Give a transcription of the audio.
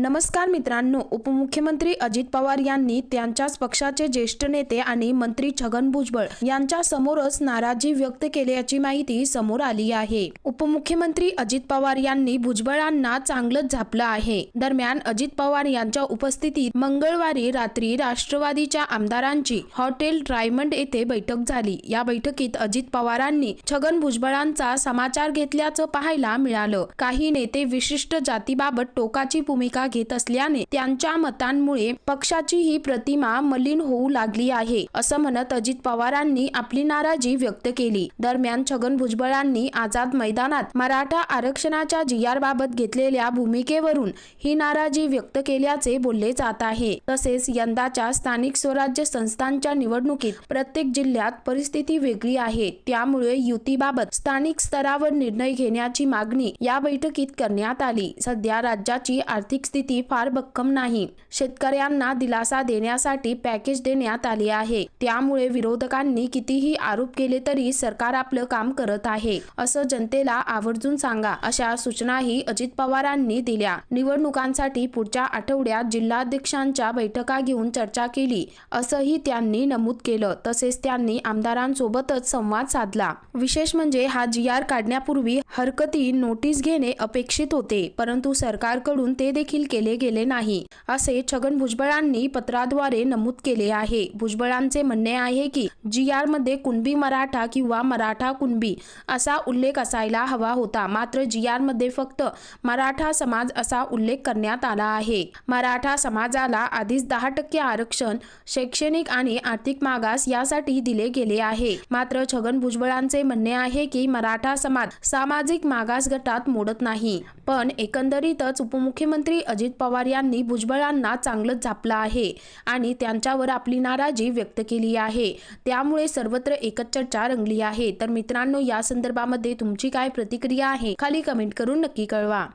नमस्कार मित्रांनो उपमुख्यमंत्री अजित पवार यांनी त्यांच्याच पक्षाचे ज्येष्ठ नेते आणि मंत्री छगन भुजबळ यांच्या समोरच नाराजी व्यक्त केल्याची माहिती समोर आली आहे. उपमुख्यमंत्री अजित पवार यांनी भुजबळांना चांगलंच झापलं आहे. दरम्यान अजित पवार यांच्या उपस्थितीत मंगळवारी रात्री राष्ट्रवादीच्या आमदारांची हॉटेल ड्रायमंड येथे बैठक झाली. या बैठकीत अजित पवारांनी छगन भुजबळांचा समाचार घेतल्याचं पाहायला मिळालं. काही नेते विशिष्ट जातीबाबत टोकाची भूमिका घेत असल्याने त्यांच्या मतांमुळे पक्षाची ही प्रतिमा मलिन होऊ लागली आहे असं म्हणत अजित पवारांनी आपली नाराजी व्यक्त केली. दरम्यान छगन भुजबळांनी आझाद मैदानात मराठा आरक्षणाच्या जी आर बाबत घेतलेल्या भूमिकेवरून ही नाराजी व्यक्त केल्याचे बोलले जात आहे. तसेच यंदाच्या स्थानिक स्वराज्य संस्थांच्या निवडणुकीत प्रत्येक जिल्ह्यात परिस्थिती वेगळी आहे. त्यामुळे युतीबाबत स्थानिक स्तरावर निर्णय घेण्याची मागणी या बैठकीत करण्यात आली. सध्या राज्याची आर्थिक स्थिती स्थिती फार भक्कम नाही. शेतकऱ्यांना दिलासा देण्यासाठी पॅकेज देण्यात आले आहे. त्यामुळे विरोधकांनी कितीही आरोप केले तरी सरकार आपलं काम करत आहे असं जनतेला आवर्जून सांगा अशा सूचनाही अजित पवारांनी दिल्या. निवडणुकांसाठी पुढच्या आठवड्यात जिल्हाध्यक्षांच्या बैठका घेऊन चर्चा केली असंही त्यांनी नमूद केलं. तसेच त्यांनी आमदारांसोबतच संवाद साधला. विशेष म्हणजे हा जी आर काढण्यापूर्वी हरकती नोटीस घेणे अपेक्षित होते परंतु सरकारकडून ते देखील केले गेले नाही असे छगन भुजबळांनी पत्राद्वारे नमूद केले आहे. भुजबळांचे म्हणणे आहे की जी आरमध्ये कुणबी मराठा किंवा मराठा कुणबी असा उल्लेख असायला हवा होता. मात्र जी आरमध्ये फक्त मराठा समाज असा उल्लेख करण्यात आला आहे. मराठा समाजाला आधीच दहा टक्के आरक्षण शैक्षणिक आणि आर्थिक मागास यासाठी दिले गेले आहे. मात्र छगन भुजबळांचे म्हणणे आहे की मराठा समाज सामाजिक मागास गटात मोडत नाही. पण एकंदरीतच उपमुख्यमंत्री अजित पवार यांनी भुजबळांना चांगलंच झापलं आहे आणि त्यांच्यावर आपली नाराजी व्यक्त केली आहे. त्यामुळे सर्वत्र एकच चर्चा रंगली आहे. तर मित्रांनो या संदर्भामध्ये तुमची काय प्रतिक्रिया आहे? खाली कमेंट करून नक्की कळवा.